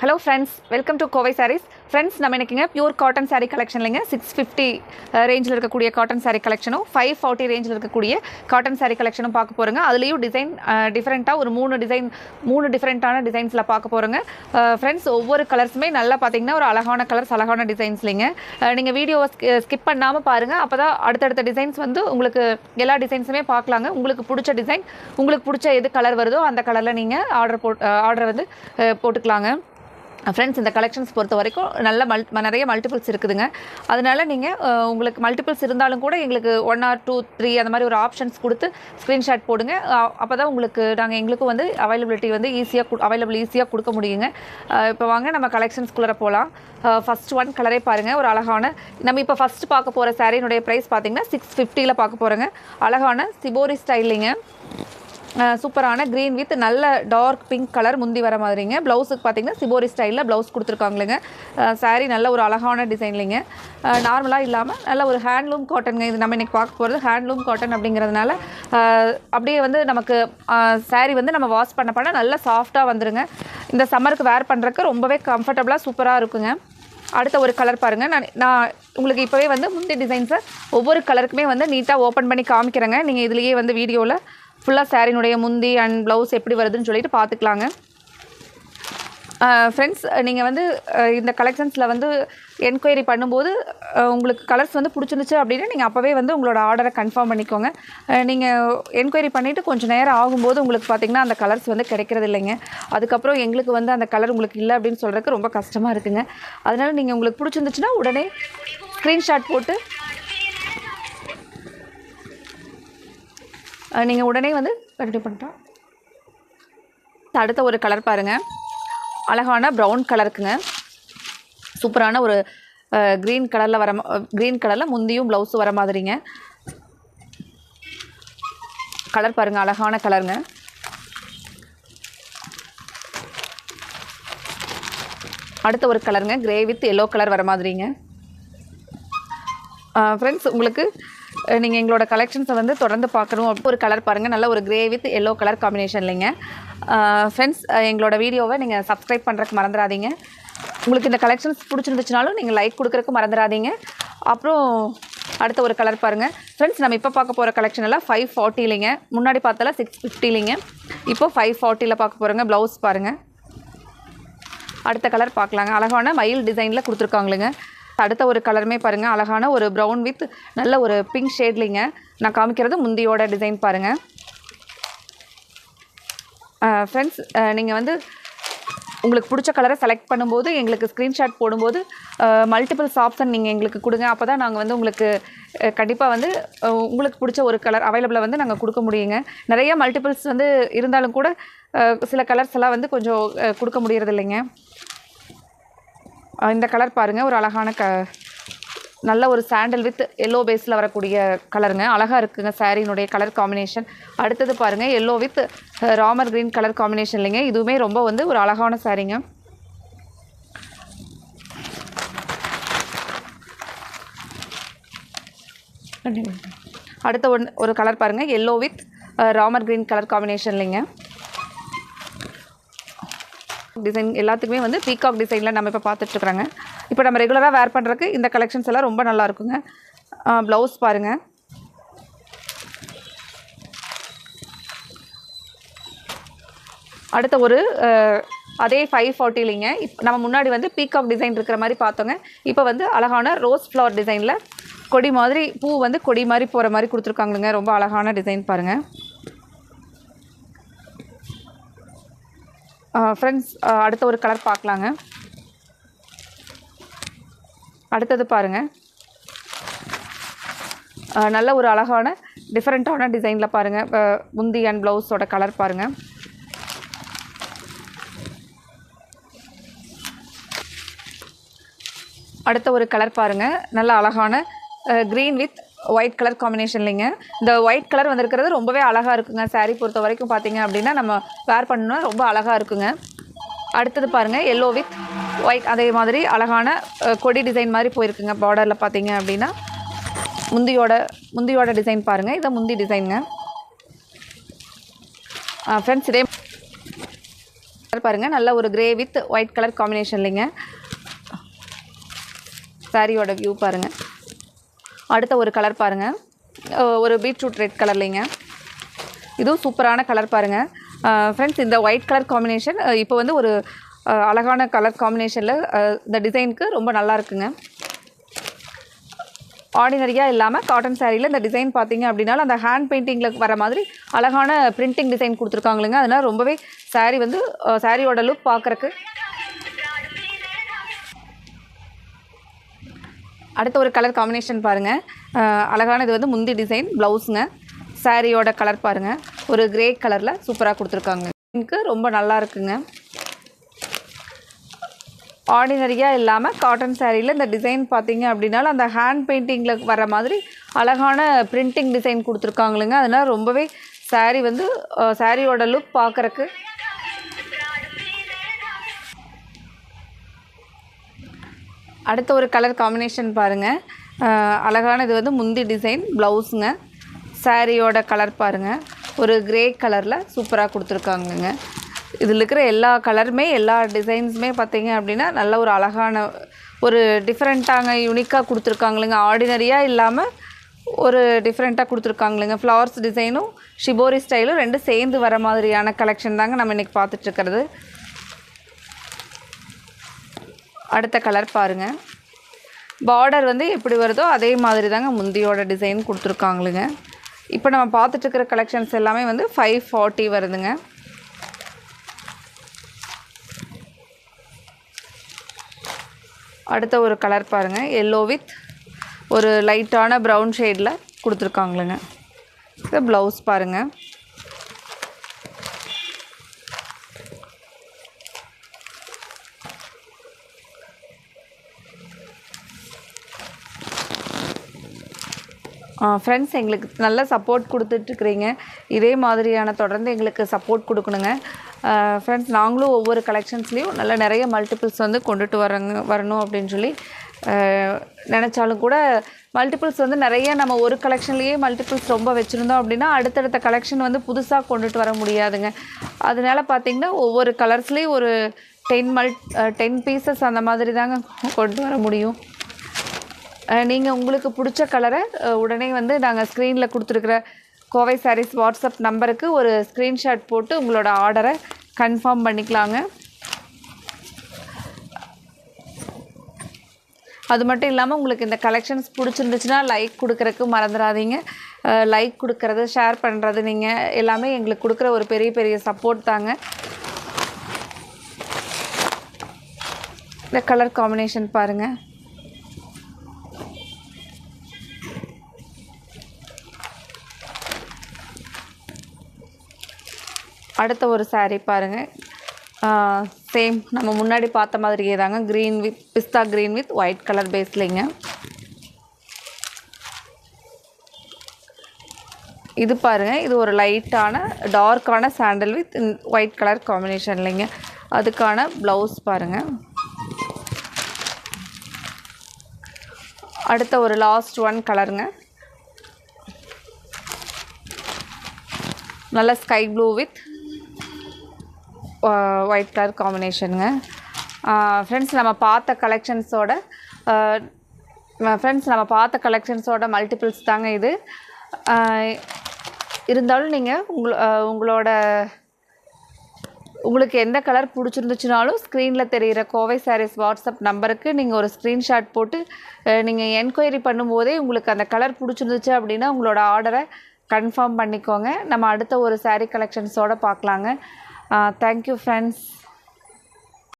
Hello friends welcome to Kovai sarees friends நம்ம எனக்குங்க pure cotton sari கலெக்ஷன்லைங்க சிக்ஸ் ஃபிஃப்டி ரேஞ்சில் இருக்கக்கூடிய காட்டன் சாரீ கலெக்ஷனும் ஃபைவ் ஃபார்ட்டி ரேஞ்சில் இருக்கக்கூடிய காட்டன் சாரீ கலெக்ஷனும் பார்க்க போகிறோங்க அதுலேயும் டிசைன் டிஃப்ரெண்ட்டாக ஒரு மூணு டிசைன் மூணு டிஃப்ரெண்ட்டான டிசைன்ஸில் பார்க்க போகிறோங்க ஃப்ரெண்ட்ஸ் ஒவ்வொரு கலர்ஸுமே நல்லா பார்த்தீங்கன்னா ஒரு அழகான கலர்ஸ் அழகான டிசைன்ஸ்லிங்க நீங்கள் வீடியோவை ஸ்கிப் பண்ணாமல் பாருங்கள் அப்போ தான் அடுத்தடுத்த டிசைன்ஸ் வந்து உங்களுக்கு எல்லா டிசைன்ஸுமே பார்க்கலாங்க. உங்களுக்கு பிடிச்ச டிசைன் உங்களுக்கு பிடிச்ச எது கலர் வருதோ அந்த கலரில் நீங்கள் ஆர்டர் போட் ஆர்டர் வந்து போட்டுக்கலாங்க. ஃப்ரெண்ட்ஸ் இந்த கலெக்ஷன்ஸ் பொறுத்த வரைக்கும் நல்ல மல் நிறைய மல்டிபிள்ஸ் இருக்குதுங்க. அதனால நீங்கள் உங்களுக்கு மல்டிபிள்ஸ் இருந்தாலும் கூட எங்களுக்கு ஒன் ஆர் டூ த்ரீ அந்த மாதிரி ஒரு ஆப்ஷன்ஸ் கொடுத்து ஸ்க்ரீன்ஷாட் போடுங்க. அப்போ தான் உங்களுக்கு நாங்கள் எங்களுக்கும் வந்து அவைலபிலிட்டி வந்து ஈஸியாக அவைலபிள் ஈஸியாக கொடுக்க முடியுங்க. இப்போ வாங்க நம்ம கலெக்ஷன்ஸ்குள்ளே போகலாம் ஃபர்ஸ்ட் ஒன் கலரே பாருங்கள் ஒரு அழகான நம்ம இப்போ ஃபஸ்ட்டு பார்க்க போகிற சாரீனுடைய ப்ரைஸ் பார்த்தீங்கன்னா சிக்ஸ் ஃபிஃப்டியில் பார்க்க போகிறோங்க அழகான சிபோரி ஸ்டைலிங்க சூப்பரான க்ரீன் வித் நல்ல டார்க் பிங்க் கலர் முந்தி வர மாதிரிங்க. ப்ளவுஸுக்கு பார்த்தீங்கன்னா சிபோரி ஸ்டைலில் ப்ளவுஸ் கொடுத்துருக்காங்களேங்க. சாரீ நல்ல ஒரு அழகான டிசைன்லிங்க நார்மலாக இல்லாமல் நல்ல ஒரு ஹேண்ட்லூம் காட்டனுங்க இது நம்ம இன்றைக்கி பார்க்க போகிறது ஹேண்ட்லூம் காட்டன் அப்படிங்கிறதுனால அப்படியே வந்து நமக்கு சாரீ வந்து நம்ம வாஷ் பண்ண பண்ண நல்லா சாஃப்டாக வந்துருங்க. இந்த சம்மருக்கு வேர் பண்ணுறக்கு ரொம்பவே கம்ஃபர்டபுளாக சூப்பராக இருக்குங்க. அடுத்த ஒரு கலர் பாருங்கள் நான் நான் உங்களுக்கு இப்போவே வந்து முந்தி டிசைன்ஸை ஒவ்வொரு கலருக்குமே வந்து நீட்டாக ஓப்பன் பண்ணி காமிக்கிறேங்க. நீங்கள் இதுலேயே வந்து வீடியோவில் ஃபுல்லாக சாரினுடைய முந்தி அண்ட் ப்ளவுஸ் எப்படி வருதுன்னு சொல்லிட்டு பார்த்துக்கலாங்க. ஃப்ரெண்ட்ஸ் நீங்கள் வந்து இந்த கலெக்ஷன்ஸில் வந்து என்கொயரி பண்ணும்போது உங்களுக்கு கலர்ஸ் வந்து பிடிச்சிருந்துச்சு அப்படின்னா நீங்கள் அப்போவே வந்து உங்களோட ஆர்டரை கன்ஃபார்ம் பண்ணிக்கோங்க. நீங்கள் என்கொயரி பண்ணிவிட்டு கொஞ்சம் நேரம் ஆகும்போது உங்களுக்கு பார்த்திங்கன்னா அந்த கலர்ஸ் வந்து கிடைக்கிறது இல்லைங்க. அதுக்கப்புறம் எங்களுக்கு வந்து அந்த கலர் உங்களுக்கு இல்லை அப்படின்னு சொல்கிறதுக்கு ரொம்ப கஷ்டமாக இருக்குங்க. அதனால் நீங்கள் உங்களுக்கு பிடிச்சிருந்துச்சுன்னா உடனே ஸ்க்ரீன்ஷாட் போட்டு நீங்கள் உடனே வந்து கண்டினியூ பண்ணிட்டோம் அடுத்த ஒரு கலர் பாருங்கள் அழகான ப்ரௌன் கலருக்குங்க சூப்பரான ஒரு க்ரீன் கலரில் வர க்ரீன் கலரில் முந்தியும் ப்ளவுஸும் வர மாதிரிங்க. கலர் பாருங்கள் அழகான கலருங்க அடுத்த ஒரு கலருங்க கிரே வித் எல்லோ கலர் வர மாதிரிங்க. ஃப்ரெண்ட்ஸ் உங்களுக்கு நீங்கள் எங்களோட கலெக்ஷன்ஸை வந்து தொடர்ந்து பார்க்கணும். ஒரு கலர் பாருங்கள் நல்ல ஒரு grey with yellow colour combination இல்லைங்க. ஃப்ரெண்ட்ஸ் எங்களோட வீடியோவை நீங்கள் சப்ஸ்கிரைப் பண்ணுறதுக்கு மறந்துடாதீங்க. உங்களுக்கு இந்த கலெக்ஷன்ஸ் பிடிச்சிருந்துச்சுனாலும் நீங்கள் லைக் கொடுக்குறதுக்கு மறந்துடாதீங்க. அப்புறம் அடுத்த ஒரு கலர் பாருங்கள் ஃப்ரெண்ட்ஸ் நம்ம இப்போ பார்க்க போகிற கலெக்ஷன் எல்லாம் ஃபைவ் ஃபார்ட்டிலிங்க முன்னாடி பார்த்தால சிக்ஸ் ஃபிஃப்டிலிங்க இப்போ ஃபைவ் ஃபார்ட்டியில் பார்க்க போகிறோங்க ப்ளவுஸ் பாருங்கள் அடுத்த கலர் பார்க்கலாங்க. அழகான மயில் டிசைனில் கொடுத்துருக்காங்களுங்க. அடுத்த ஒரு கலருமே பாருங்கள் அழகான ஒரு ப்ரௌன் வித் நல்ல ஒரு பிங்க் ஷேட்லிங்க நான் காமிக்கிறது முந்தியோட டிசைன் பாருங்கள் ஃப்ரெண்ட்ஸ் நீங்கள் வந்து உங்களுக்கு பிடிச்ச கலரை செலக்ட் பண்ணும்போது எங்களுக்கு ஸ்க்ரீன்ஷாட் போடும்போது மல்டிபிள்ஸ் ஆப்ஷன் நீங்கள் எங்களுக்கு கொடுங்க. அப்போ தான் நாங்கள் வந்து உங்களுக்கு கண்டிப்பாக வந்து உங்களுக்கு பிடிச்ச ஒரு கலர் அவைலபிளாக வந்து நாங்கள் கொடுக்க முடியுங்க. நிறைய மல்டிபிள்ஸ் வந்து இருந்தாலும் கூட சில கலர்ஸ் எல்லாம் வந்து கொஞ்சம் கொடுக்க முடியறது இல்லைங்க இந்த கலர் பாருங்கள் ஒரு அழகான க நல்ல ஒரு சாண்டல் வித் எல்லோ பேஸில் வரக்கூடிய கலருங்க அழகாக இருக்குங்க சாரீனுடைய கலர் காம்பினேஷன் அடுத்தது பாருங்கள் yellow with Ramar green colour combination இல்லைங்க. இதுவுமே ரொம்ப வந்து ஒரு அழகான சாரீங்க அடுத்த ஒன் ஒரு கலர் பாருங்கள் yellow with Ramar green colour combination இல்லைங்க. டிசைன் எல்லாத்துக்குமே வந்து பீகாக் டிசைனில் நம்ம இப்போ பார்த்துட்ருக்குறாங்க. இப்போ நம்ம ரெகுலராக வேர் பண்ணுறதுக்கு இந்த கலெக்ஷன்ஸ் எல்லாம் ரொம்ப நல்லா இருக்குங்க. ப்ளவுஸ் பாருங்கள் அடுத்த ஒரு அதே ஃபைவ் ஃபார்ட்டிலிங்க இப் நம்ம முன்னாடி வந்து பீகாக் டிசைன் இருக்கிற மாதிரி பார்த்தோங்க. இப்போ வந்து அழகான ரோஸ் ஃப்ளவர் டிசைனில் கொடி மாதிரி பூ வந்து கொடி மாதிரி போகிற மாதிரி கொடுத்துருக்காங்களுங்க ரொம்ப அழகான டிசைன் பாருங்கள் ஃப்ரெண்ட்ஸ் அடுத்த ஒரு கலர் பார்க்கலாங்க. அடுத்தது பாருங்கள் நல்ல ஒரு அழகான டிஃப்ரெண்ட்டான டிசைனில் பாருங்கள் முந்தி அண்ட் ப்ளவுஸோட கலர் பாருங்கள் அடுத்த ஒரு கலர் பாருங்கள் நல்ல அழகான க்ரீன் வித் ஒயிட் கலர் காம்பினேஷன்லிங்க இந்த ஒயிட் கலர் வந்திருக்கிறது ரொம்பவே அழகாக இருக்குங்க. சாரீ பொறுத்த வரைக்கும் பார்த்தீங்க அப்படின்னா நம்ம வேர் பண்ணணும்னா ரொம்ப அழகாக இருக்குங்க. அடுத்தது பாருங்கள் எல்லோ வித் ஒயிட் அதே மாதிரி அழகான கொடி டிசைன் மாதிரி போயிருக்குங்க. பார்டரில் பார்த்தீங்க அப்படின்னா முந்தியோட முந்தியோட டிசைன் பாருங்கள் இதை முந்தி டிசைனுங்க ஃப்ரெண்ட்ஸ் இதே பாருங்கள் நல்ல ஒரு grey with white colour combination இல்லைங்க. சாரியோட வியூ பாருங்கள் அடுத்த ஒரு கலர் பாருங்கள் ஒரு பீட்ரூட் ரெட் கலர்லைங்க இதுவும் சூப்பரான கலர் பாருங்கள் ஃப்ரெண்ட்ஸ் இந்த ஒயிட் கலர் காம்பினேஷன் இப்போ வந்து ஒரு அழகான கலர் காம்பினேஷனில் இந்த டிசைனுக்கு ரொம்ப நல்லா இருக்குங்க. ஆர்டினரியாக இல்லாமல் காட்டன் சாரியில் இந்த டிசைன் பார்த்தீங்க அப்படின்னாலும் அந்த ஹேண்ட் பெயிண்டிங்கில் வர மாதிரி அழகான பிரிண்டிங் டிசைன் கொடுத்துருக்காங்களுங்க. அதனால் ரொம்பவே saree வந்து சாரியோட லுக் பார்க்குறக்கு அடுத்த ஒரு கலர் காம்பினேஷன் பாருங்கள் அழகான இது வந்து முந்தி டிசைன் ப்ளவுஸுங்க சாரியோட கலர் பாருங்கள் ஒரு கிரே கலரில் சூப்பராக கொடுத்துருக்காங்க. எனக்கு ரொம்ப நல்லா இருக்குங்க. ஆர்டினரியாக இல்லாமல் காட்டன் சாரியில் இந்த டிசைன் பார்த்தீங்க அப்படின்னாலும் அந்த ஹேண்ட் பெயிண்டிங்கில் வர மாதிரி அழகான பிரிண்டிங் டிசைன் கொடுத்துருக்காங்களுங்க. அதனால் ரொம்பவே saree வந்து சாரியோட லுக் பார்க்குறக்கு அடுத்த ஒரு கலர் காம்பினேஷன் பாருங்கள் அழகான இது வந்து முந்தி டிசைன் ப்ளவுஸுங்க சாரியோட கலர் பாருங்கள் ஒரு கிரே கலரில் சூப்பராக கொடுத்துருக்காங்கங்க. இதில் இருக்கிற எல்லா கலருமே எல்லா டிசைன்ஸுமே பார்த்தீங்க அப்படின்னா நல்ல ஒரு அழகான ஒரு டிஃப்ரெண்ட்டாங்க யூனிக்காக கொடுத்துருக்காங்களுங்க. ஆர்டினரியாக இல்லாமல் ஒரு டிஃப்ரெண்ட்டாக கொடுத்துருக்காங்களுங்க. ஃப்ளவர்ஸ் டிசைனும் ஷிபோரி ஸ்டைலும் ரெண்டும் சேர்ந்து வர மாதிரியான கலெக்ஷன் தாங்க நம்ம இன்றைக்கி பார்த்துட்ருக்கிறது அடுத்த கலர் பாருங்கள் பார்டர் வந்து எப்படி வருதோ அதே மாதிரி தாங்க முந்தியோட டிசைன் கொடுத்துருக்காங்களுங்க. இப்போ நம்ம பார்த்துட்டு இருக்கிற கலெக்ஷன்ஸ் எல்லாமே வந்து ஃபைவ் ஃபார்ட்டி வருதுங்க. அடுத்த ஒரு கலர் பாருங்கள் எல்லோ வித் ஒரு லைட்டான ப்ரௌன் ஷேடில் கொடுத்துருக்காங்களுங்க. இது ப்ளவுஸ் பாருங்கள் ஃப்ரெண்ட்ஸ் எங்களுக்கு நல்ல சப்போர்ட் கொடுத்துட்ருக்குறீங்க. இதே மாதிரியான தொடர்ந்து எங்களுக்கு சப்போர்ட் கொடுக்கணுங்க. ஃப்ரெண்ட்ஸ் நாங்களும் ஒவ்வொரு கலெக்ஷன்ஸ்லேயும் நல்ல நிறைய மல்டிபிள்ஸ் வந்து கொண்டுட்டு வரங்க வரணும் அப்படின்னு சொல்லி நினச்சாலும் கூட மல்டிபிள்ஸ் வந்து நிறைய நம்ம ஒரு கலெக்ஷன்லேயே மல்டிபிள்ஸ் ரொம்ப வச்சுருந்தோம் அப்படின்னா அடுத்தடுத்த கலெக்ஷன் வந்து புதுசாக கொண்டுட்டு வர முடியாதுங்க. அதனால பார்த்தீங்கன்னா ஒவ்வொரு கலர்ஸ்லேயும் ஒரு டென் மல் டென் பீசஸ் அந்த மாதிரி தாங்க கொண்டு வர முடியும். நீங்கள் உங்களுக்கு பிடிச்ச கலரை உடனே வந்து நாங்கள் ஸ்க்ரீனில் கொடுத்துருக்குற கோவை சாரீஸ் வாட்ஸ்அப் நம்பருக்கு ஒரு ஸ்க்ரீன்ஷாட் போட்டு உங்களோட ஆர்டரை கன்ஃபார்ம் பண்ணிக்கலாங்க. அது மட்டும் இல்லாமல் உங்களுக்கு இந்த கலெக்ஷன்ஸ் பிடிச்சிருந்துச்சுன்னா லைக் கொடுக்குறக்கு மறந்துடாதீங்க லைக் கொடுக்கறது ஷேர் பண்ணுறது நீங்கள் எல்லாமே எங்களுக்கு கொடுக்குற ஒரு பெரிய பெரிய சப்போர்ட் தாங்க. இந்த கலர் காம்பினேஷன் பாருங்கள் அடுத்த ஒரு சாரீ பாருங்கள் சேம் நம்ம முன்னாடி பார்த்த மாதிரியே தாங்க. க்ரீன் வித் பிஸ்தா க்ரீன் வித் ஒயிட் கலர் பேஸ்லிங்க இது பாருங்கள் இது ஒரு லைட்டான டார்க்கான sandal with white colour combination இல்லைங்க. அதுக்கான ப்ளவுஸ் பாருங்கள் அடுத்த ஒரு லாஸ்ட் ஒன் கலருங்க நல்ல sky blue with white colour காம்பினேஷனுங்க friends நம்ம பார்த்த கலெக்ஷன்ஸோட ஃப்ரெண்ட்ஸ் நம்ம பார்த்த கலெக்ஷன்ஸோட மல்டிபிள்ஸ் தாங்க இது. இருந்தாலும் நீங்கள் உங்கள் உங்களோட உங்களுக்கு எந்த கலர் பிடிச்சிருந்துச்சுனாலும் ஸ்க்ரீனில் தெரிகிற கோவை சாரீஸ் வாட்ஸ்அப் நம்பருக்கு நீங்கள் ஒரு ஸ்க்ரீன்ஷாட் போட்டு நீங்கள் என்கொயரி பண்ணும்போதே உங்களுக்கு அந்த கலர் பிடிச்சிருந்துச்சு அப்படின்னா உங்களோட ஆர்டரை கன்ஃபார்ம் பண்ணிக்கோங்க. நம்ம அடுத்த ஒரு சாரீ கலெக்ஷன்ஸோடு பார்க்கலாங்க. Thank you friends